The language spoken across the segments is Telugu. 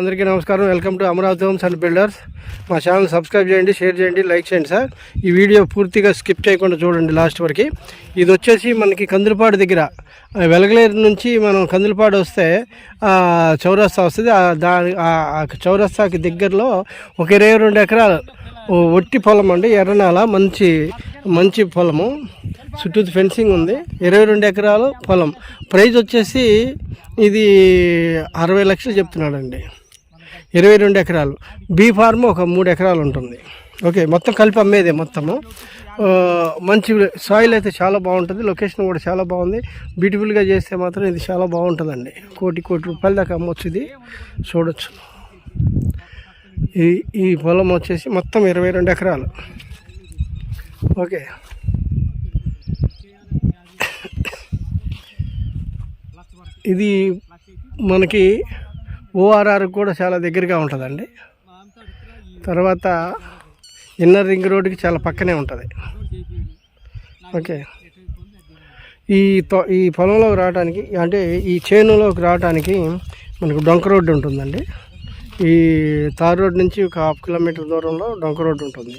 అందరికీ నమస్కారం. Welcome to Amaravati homes and builders. మా ఛానల్ సబ్స్క్రైబ్ చేయండి షేర్ చేయండి లైక్ చేయండి సార్. ఈ వీడియో పూర్తిగా స్కిప్ చేయకుండా చూడండి లాస్ట్ వరకు. ఇది వచ్చేసి మనకి కందులపాడు దగ్గర వెలగలేరు నుంచి మనం కందులపాడు వస్తే చౌరస్తా వస్తుంది. ఆ దాని చౌరస్తాకి దగ్గరలో ఒక ఇరవై రెండు ఎకరాలు ఒట్టి పొలం అండి ఎర్రనాల మంచి మంచి పొలము. చుట్టూ ఫెన్సింగ్ ఉంది. ఇరవై రెండు ఎకరాలు పొలం. ప్రైజ్ వచ్చేసి ఇది అరవై లక్షలు చెప్తున్నాడండి. ఇరవై రెండు ఎకరాలు. బీ ఫార్మ్ ఒక మూడు ఎకరాలు ఉంటుంది. ఓకే మొత్తం కలిపి అమ్మేదే మొత్తము. మంచి సాయిల్ అయితే చాలా బాగుంటుంది. లొకేషన్ కూడా చాలా బాగుంది. బ్యూటిఫుల్గా చేస్తే మాత్రం ఇది చాలా బాగుంటుందండి. కోటి కోటి రూపాయల దాకా అమ్మొచ్చు ఇది. చూడొచ్చు. ఈ ఈ పొలం వచ్చేసి మొత్తం ఇరవై రెండు ఎకరాలు. ఓకే. ఇది మనకి ఓఆర్ఆర్ కూడా చాలా దగ్గరగా ఉంటుందండి. తర్వాత ఇన్నర్ రింగ్ రోడ్డుకి చాలా పక్కనే ఉంటుంది. ఓకే. ఈ ఈ పొలంలోకి రావడానికి అంటే ఈ చేనులోకి రావడానికి మనకు డొంక రోడ్డు ఉంటుందండి. ఈ తార్ రోడ్ నుంచి ఒక హాఫ్ కిలోమీటర్ దూరంలో డొంక రోడ్డు ఉంటుంది.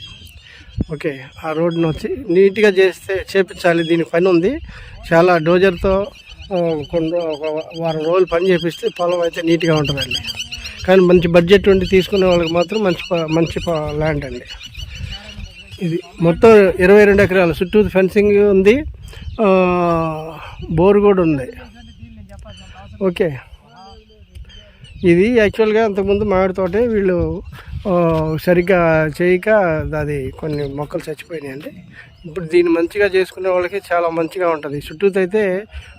ఓకే. ఆ రోడ్డును వచ్చి నీట్గా చేస్తే చేపించాలి. దీని పని ఉంది. చాలా డోజర్తో కొన్ని ఒక వారం రోజులు పని చేపిస్తే పొలం అయితే నీట్గా ఉంటుందండి. కానీ మంచి బడ్జెట్ ఉండి తీసుకునే వాళ్ళకి మాత్రం మంచి ప- మంచి ల్యాండ్ అండి. ఇది మొత్తం ఇరవై రెండు ఎకరాలు. చుట్టూ ఫెన్సింగ్ ఉంది. బోర్ కూడా ఉంది. ఓకే. ఇది యాక్చువల్గా అంతకుముందు మామిడి తోటే వీళ్ళు సరిగ్గా చేయక అది కొన్ని మొక్కలు చచ్చిపోయినాయండి. ఇప్పుడు దీన్ని మంచిగా చేసుకునే వాళ్ళకి చాలా మంచిగా ఉంటుంది. చుట్టూతో అయితే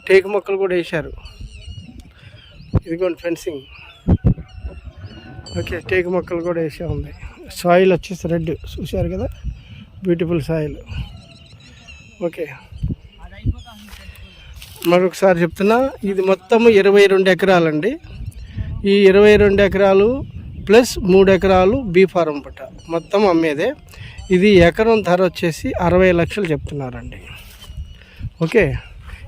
టేకు మొక్కలు కూడా వేశారు. ఇదిగోండి ఫెన్సింగ్. ఓకే టేకు మొక్కలు కూడా వేసే ఉంది. సాయిల్ వచ్చేసి రెడ్ చూశారు కదా? Beautiful soil. ఓకే. మరొకసారి చెప్తున్నా ఇది మొత్తం ఇరవై రెండు ఎకరాలండి. ఈ ఇరవై రెండు ఎకరాలు ప్లస్ మూడు ఎకరాలు బీ ఫారం పట్ట. మొత్తం అమ్మేదే. ఇది ఎకరం ధర వచ్చేసి అరవై లక్షలు చెప్తున్నారండి. ఓకే?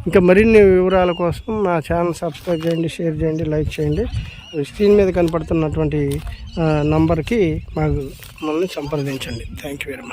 ఇంకా మరిన్ని వివరాల కోసం మా ఛానల్ సబ్స్క్రైబ్ చేయండి షేర్ చేయండి లైక్ చేయండి. స్క్రీన్ మీద కనపడుతున్నటువంటి నంబర్కి మాకు మమ్మల్ని సంప్రదించండి. Thank you very much